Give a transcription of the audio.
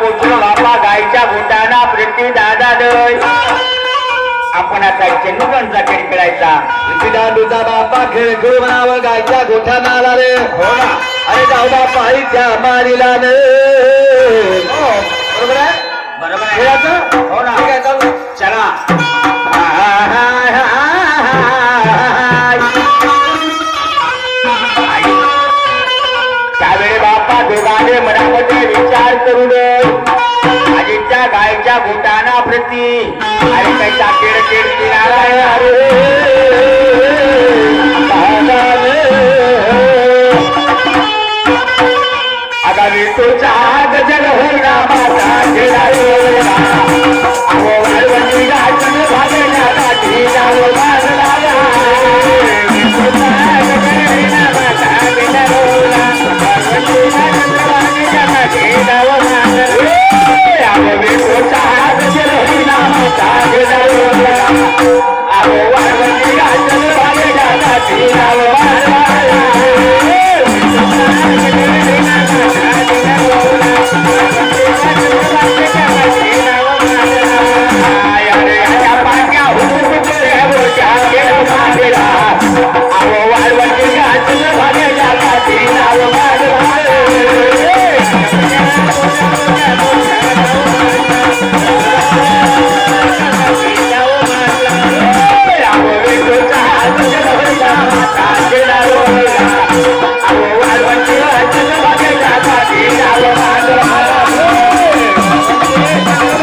पोचलो बापा गायच्या घोटाना पृथ्वी दादा दय आपण आता चेंडूगणचा खेळ खेळायचा. विदांडूचा बापा खेळ खेळ म्हणावं गायच्या घोटाना आला रे हो ना. अरे जाऊ बापा आई त्या मारीला रे हो, बरोबर आहे? बरोबर आहे. हो चला. आजोबाने मनामध्ये विचार करून आजीच्या गायच्या बोटाना प्रती. आणि त्याच्या केडकेड किनाराय अरे आगामी तो चार